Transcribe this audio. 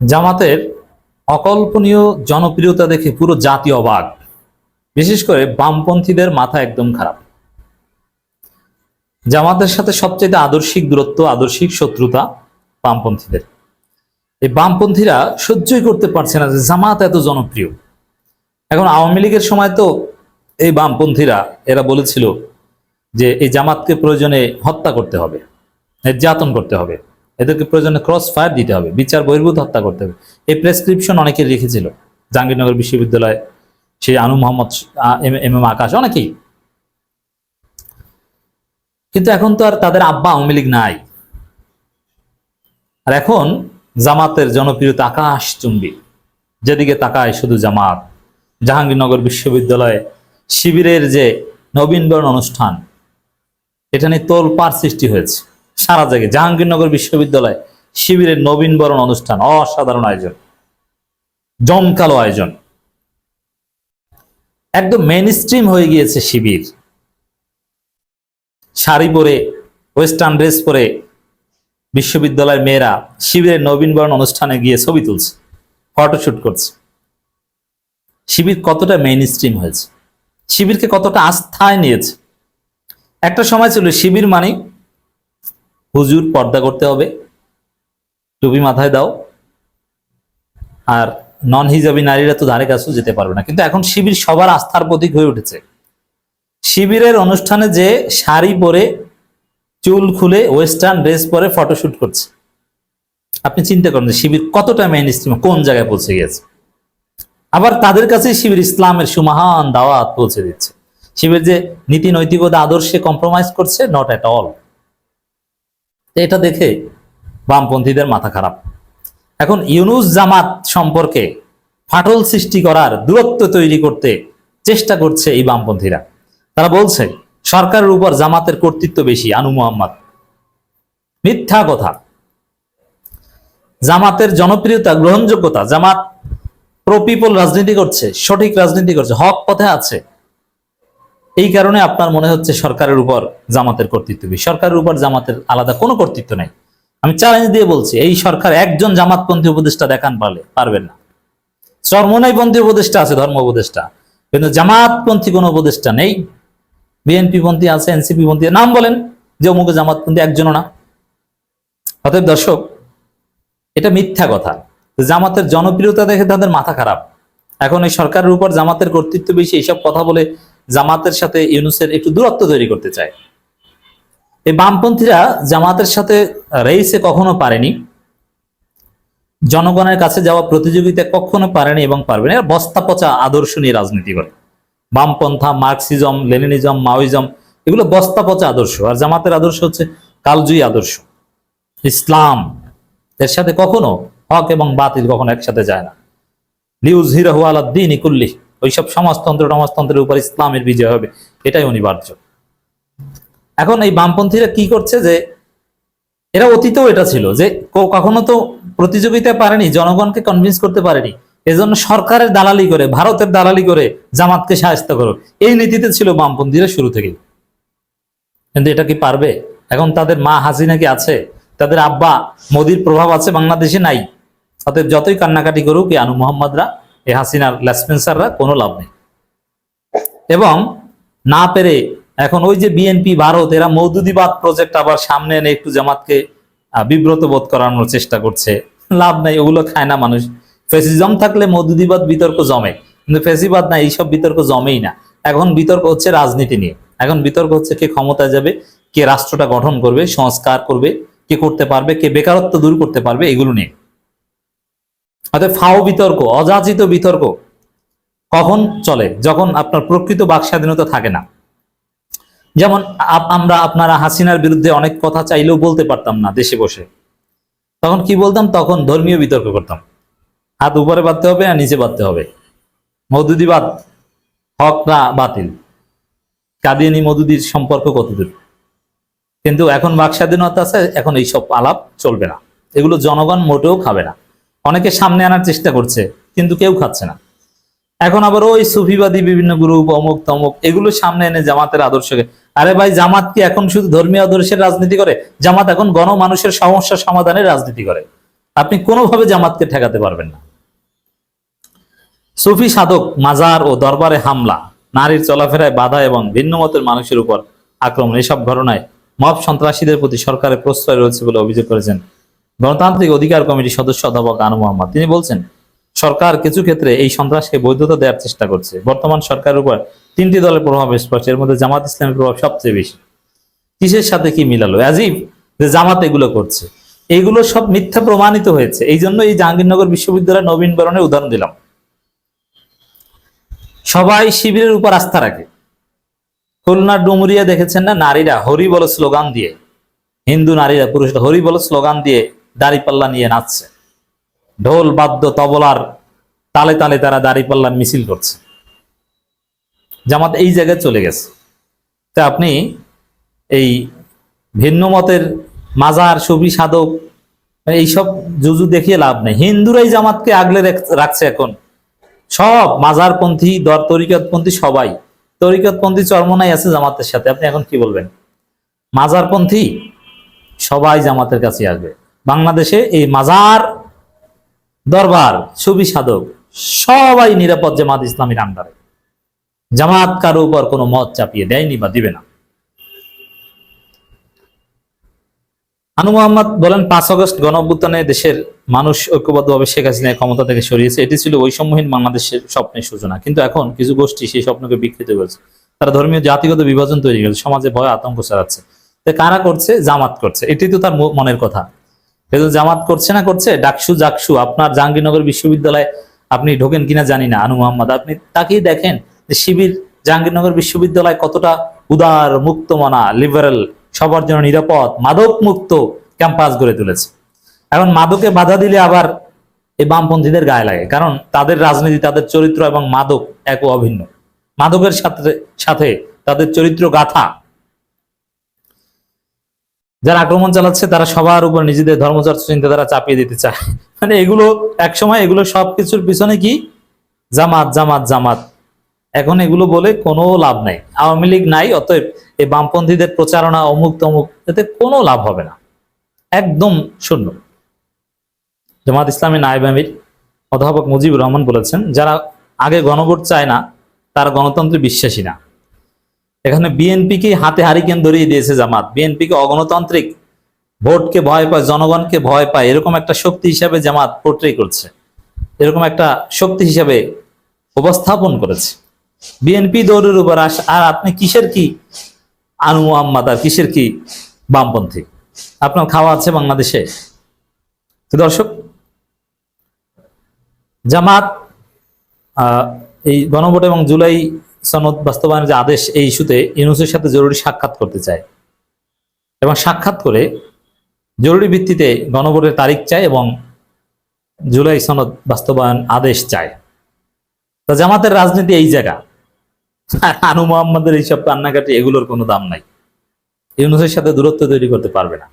জামাতের অকল্পনীয় জনপ্রিয়তা দেখে পুরো জাতি অবাক বিশেষ করে বামপন্থীদের মাথা একদম খারাপ। জামাতের সাথে সবচেয়ে আদর্শিক দূরত্ব, আদর্শিক শত্রুতা বামপন্থীদের। এই বামপন্থীরা সহ্যই করতে পারছে না যে জামাত এত জনপ্রিয়। এখন আওয়ামী লীগের সময় তো এই বামপন্থীরা, এরা বলেছিল যে এই জামাতকে প্রয়োজনে হত্যা করতে হবে, নির্যাতন করতে হবে। এদেরকে প্রয়োজনে ক্রস ফায়ার দিতে হবে, বিচার বহির্ভূত হত্যা করতে হবে। এই প্রেসক্রিপশন অনেকে লিখেছিল জাহাঙ্গীরনগর বিশ্ববিদ্যালয়, সেই আনু মোহাম্মদ এম এম আকাশ, অনেকেই। কিন্তু এখন তো আর তাদের আব্বা আওয়ামী লীগ নাই। আর এখন জামাতের জনপ্রিয়তা আকাশ চুম্বি। যেদিকে তাকায় শুধু জামাত। জাহাঙ্গীরনগর বিশ্ববিদ্যালয়ে শিবিরের যে নবীনবরণ অনুষ্ঠান, এটা নিয়ে তোলপাড় সৃষ্টি হয়েছে। সারা জায়গায়। জাহাঙ্গীরনগর বিশ্ববিদ্যালয় শিবিরের নবীনবরণ অনুষ্ঠান, অসাধারণ আয়োজন, জমকালো আয়োজন। একদম মেন স্ট্রিম হয়ে গিয়েছে শিবির। শাড়ি পরে ওয়েস্টার্ন ড্রেস পরে বিশ্ববিদ্যালয়ের মেয়েরা শিবিরের নবীনবরণ অনুষ্ঠানে গিয়ে ছবি তুলছে ফটোশুট করছে। শিবির কতটা মেইন স্ট্রিম হয়েছে? শিবিরকে কতটা আস্থায় নিয়েছে? একটা সময় ছিল শিবির মানে হুজুর পর্দা করতে হবে। টুপি মাথায় দাও। আর নন হিজাবি নারীরা তো ধারে কাছেও যেতে পারবে না। কিন্তু এখন শিবির সবার আস্থার প্রতীক হয়ে উঠেছে। শিবিরের অনুষ্ঠানে যে শাড়ি পরে চুল খুলে ওয়েস্টার্ন ড্রেস পরে ফটোশুট করছে। আপনি চিন্তা করেন যে শিবির কতটা মেইন স্ট্রিম কোন জায়গায় পৌঁছে গেছে আবার তাদের কাছে শিবির ইসলামের সুমহান দাওয়াত পৌঁছে দিচ্ছে। শিবির যে নীতি নৈতিকতা আদর্শে কম্প্রোমাইজ করছে নট এট অল এটা দেখে বামপন্থীদের মাথা খারাপ। এখন ইউনুস জামাত সম্পর্কে ফাটল সৃষ্টি করার দূরত্ব তৈরি করতে চেষ্টা করছে এই বামপন্থীরা। তারা বলছে, সরকারের উপর জামাতের কর্তৃত্ব বেশি, আনু মোহাম্মদ। মিথ্যা কথা। জামাতের জনপ্রিয়তা, গ্রহণযোগ্যতা, জামাত প্রপিপল রাজনীতি করছে, সঠিক রাজনীতি করছে, হক পথে আছে। এই কারণে আপনার মনে হচ্ছে সরকারের উপর জামাতের কর্তৃত্ব সরকারের উপর জামাতের আলাদা কোনো কর্তৃত্ব নেই। আমি চ্যালেঞ্জ দিয়ে বলছি, এই সরকার একজন জামাতপন্থী উপদেষ্টা দেখান পারলে পারবেন না। চরমনাইপন্থী উপদেষ্টা আছে, ধর্ম উপদেষ্টা। কিন্তু জামাতপন্থী কোনো উপদেষ্টা নেই। বিএনপি পন্থী আছে এনসিপি পন্থী নাম বলেন, যে অমুক জামাতপন্থী একজনও না। অতএব দর্শক, এটা মিথ্যা কথা। জামাতের জনপ্রিয়তা দেখে তাদের মাথা খারাপ। এখন এই সরকারের উপর জামাতের কর্তৃত্ব বেশি, এইসব কথা বলে জামাতের সাথে ইউনুসের একটু দূরত্ব তৈরি করতে চায়। এই বামপন্থীরা জামাতের সাথে রেইসে কখনো পারেনি। জনগণের কাছে যাওয়া প্রতিযোগিতা কখনো পারেনি এবং পারবে না। বস্তা পচা আদর্শ নিয়ে রাজনীতি করে। বামপন্থা, মার্কসিজম, লেনিনিজম, মাওইজম, এগুলো বস্তা পচা আদর্শ। আর জামাতের আদর্শ হচ্ছে কালজয়ী আদর্শ। ইসলাম, এর সাথে কখনো হক এবং বাতিল কখনো একসাথে যায় না। লিউজ হিরাহু আলাদ্দিন ইকুল্লি ওইসব সমাজতন্ত্র, সমাজতন্ত্রের উপর ইসলামের বিজয় হবে, এটাই অনিবার্য। এখন এই বামপন্থীরা কি করছে যে, এরা অতীতেও এটা ছিল যে কখনো তো প্রতিযোগিতায় পারেনি, জনগণকে কনভিন্স করতে পারেনি। এজন্য সরকারের দালালি করে, ভারতের দালালি করে জামাতকে সাহায্য করো। এই নীতিতে ছিল বামপন্থীরা শুরু থেকেই। কিন্তু এটা কি পারবে? এখন তাদের মা হাসিনা কি আছে? তাদের আব্বা মোদির প্রভাব আছে, বাংলাদেশে নাই। অতএব যতই কান্নাকাটি করুক, এই আনু মোহাম্মদরা এই হাসিনার লেসপেন্সাররা কোনো লাভ নেই। এবং না পেরে এখন ওই যে বিএনপি ভারত, এরা মৌদুদিবাদ প্রজেক্ট আবার সামনে এনে একটু জামাতকে বিব্রত বোধ করানোর চেষ্টা করছে। লাভ নাই, ওগুলো খায় না মানুষ। ফেসিজম থাকলে মৌদুদিবাদ বিতর্ক জমে, কিন্তু ফেসিবাদ না, এইসব বিতর্ক জমেই না। এখন বিতর্ক হচ্ছে রাজনীতি নিয়ে। এখন বিতর্ক হচ্ছে কে ক্ষমতায় যাবে, কে রাষ্ট্রটা গঠন করবে, সংস্কার করবে, কে করতে পারবে, কে বেকারত্ব দূর করতে পারবে, এগুলো নিয়ে। অর্থাৎ ফাও বিতর্ক, অযাচিত বিতর্ক কখন চলে? যখন আপনার প্রকৃত বাক স্বাধীনতা থাকে না। যেমন আমরা আপনারা হাসিনার বিরুদ্ধে অনেক কথা চাইলেও বলতে পারতাম না দেশে বসে। তখন কি বলতাম? তখন ধর্মীয় বিতর্ক করতাম। হাত উপরে বাঁধতে হবে আর নিচে বাঁধতে হবে। মধুদিবাদ, হক না বাতিল? কাদিয়ানি মধুদির সম্পর্ক কতদূর? কিন্তু এখন বাক স্বাধীনতা আছে, এখন এইসব আলাপ চলবে না। এগুলো জনগণ মোটেও খাবে না। অনেকে সামনে আনার চেষ্টা করছে, কিন্তু কেউ খাচ্ছে না। এখন আবার ওই সুফিবাদী বিভিন্ন গ্রুপ, অমুক তমুক, এগুলো সামনে এনে জামাতের আদর্শকে। আরে ভাই, জামাত কি এখন শুধু ধর্মীয় আদর্শের রাজনীতি করে? জামাত এখন গণমানুষের সমস্যা সমাধানের রাজনীতি করে। আপনি কোনোভাবে জামাতকে ঠেকাতে পারবেন না। সুফি সাধক, মাজার ও দরবারে হামলা, নারীর চলাফেরায় বাধা এবং ভিন্ন মতের মানুষের উপর আক্রমণ, এসব ঘটনায় মব সন্ত্রাসীদের প্রতি সরকারের প্রশ্রয় রয়েছে বলে অভিযোগ করেছেন গণতান্ত্রিক অধিকার কমিটির সদস্য অধ্যাপক আনু মোহাম্মদ। তিনি বলছেন, সরকার কিছু ক্ষেত্রে এই সন্ত্রাসকে বৈধতা দেওয়ার চেষ্টা করছে। বর্তমান সরকারের উপর তিনটি দলের প্রভাব স্পষ্ট। এর মধ্যে জামাত ইসলামের প্রভাব সবচেয়ে বেশি। কিসের সাথে কি মিলালো? অ্যাজিব যে জামাত এগুলো করছে। এইগুলো সব মিথ্যা প্রমাণিত হয়েছে। এই জন্য এই জাহাঙ্গীরনগর বিশ্ববিদ্যালয়ের নবীনবরণের উদাহরণ দিলাম। সবাই শিবিরের উপর আস্থা রাখে। খুলনার ডুমুরিয়া দেখেছেন না? নারীরা হরি বল স্লোগান দিয়ে। হিন্দু নারীরা পুরুষরা হরি বল স্লোগান দিয়ে দাড়িপাল্লা নিয়ে নাচছে। ঢোল, বাদ্য, তবলার তালে তালে তারা দাড়িপাল্লার মিছিল করছে। জামাত এই জায়গায় চলে গেছে। তা আপনি এই ভিন্ন মতের মাজার ছবি সাধক এইসব জুজু দেখিয়ে লাভ নেই। হিন্দুরাই জামাতকে আগলে রাখ- রাখছে এখন। সব মাজারপন্থী, দর তরিকতপন্থী সবাই। তরিকতপন্থী চরমনাই আছে জামাতের সাথে। আপনি এখন কি বলবেন? মাজারপন্থী সবাই জামাতের কাছে আসবে। বাংলাদেশে এই মাজার, দরবার, ছবি সাধক সবাই নিরাপদ জামাত ইসলামীর আন্ডারে। জামাত কারও উপর কোনো মত চাপিয়ে দেয়নি বা দিবে না। আনু মোহাম্মদ বলেন, পাঁচ আগস্ট গণ দেশের মানুষ ঐক্যবদ্ধভাবে শেখ হাসিনা ক্ষমতা থেকে সরিয়েছে। এটি ছিল বৈষম্যহীন বাংলাদেশের স্বপ্নের সূচনা। কিন্তু এখন কিছু গোষ্ঠী সেই স্বপ্নকে বিকৃত করেছে। তারা ধর্মীয় জাতিগত বিভাজন তৈরি করেছে। সমাজে ভয়, আতঙ্ক ছড়াচ্ছে। কারা করছে? জামাত করছে। এটি তো তার মনের কথা। কিন্তু জামাত করছে না করছে? ডাকসু, জাকসু, আপনার জাহাঙ্গীরনগর বিশ্ববিদ্যালয়ে আপনি ঢোকেন কিনা জানি না, আনু মোহাম্মদ। আপনি তাকেই দেখেন যে শিবির জাহাঙ্গীরনগর বিশ্ববিদ্যালয় কতটা উদার, মুক্তমনা লিবারেল সবার জন্য নিরাপদ মাদক মুক্ত ক্যাম্পাস গড়ে তুলেছে। এখন মাদকে বাধা দিলে আবার এই বামপন্থীদের গায়ে লাগে, কারণ তাদের রাজনীতি, তাদের চরিত্র এবং মাদক এক অভিন্ন। মাদকের সাথে সাথে তাদের চরিত্র গাথা। যারা আক্রমণ চালাচ্ছে, তারা সবার উপর নিজেদের ধর্মচর্চা চিন্তাধারা চাপিয়ে দিতে চায়। মানে এগুলো একসময় এগুলো সবকিছুর পিছনে কি? জামাত জামাত জামাত। এখন এগুলো বলে কোনো লাভ নাই। আওয়ামী লীগ নাই, অতএব এই বামপন্থীদের প্রচারণা অমুক তমুক, এতে কোনো লাভ হবে না। একদম শূন্য। জামাত ইসলামী নায়েব আমির, অধ্যাপক মুজিবুর রহমান বলেছেন, যারা আগে গণভোট চায় না, তারা গণতন্ত্রে বিশ্বাসী না। এখানে বিএনপিকে হাতে হারিকেন ধরিয়ে দিয়েছে জামাত। বিএনপিকে অগণতান্ত্রিক ভোটকে ভয় পায়, জনগণকে ভয় পায়, এরকম একটা শক্তি হিসাবে জামাত পোর্ট্রে করছে। এরকম একটা শক্তি হিসাবে উপস্থাপন করেছে। বিএনপি দৌড়ের উপর আস, আর আপনি কিসের কি আনু মোহাম্মদ, আর কিসের কি বামপন্থী? আপনার খাওয়া আছে বাংলাদেশে? দর্শক, জামাত এই গণভোট এবং জুলাই সনদ বাস্তবায়নের যে আদেশ এই ইস্যুতে ইউনুসের সাথে জরুরি সাক্ষাৎ করতে চায়। এবং সাক্ষাৎ করে জরুরি ভিত্তিতে গণভোটের তারিখ চায় এবং জুলাই সনদ বাস্তবায়ন আদেশ চায়। তা জামাতের রাজনীতি এই জায়গা। আর আনু মোহাম্মদের এইসব কান্নাকাটি এগুলোর কোনো দাম নাই। ইউনুসের সাথে দূরত্ব তৈরি করতে পারবে না।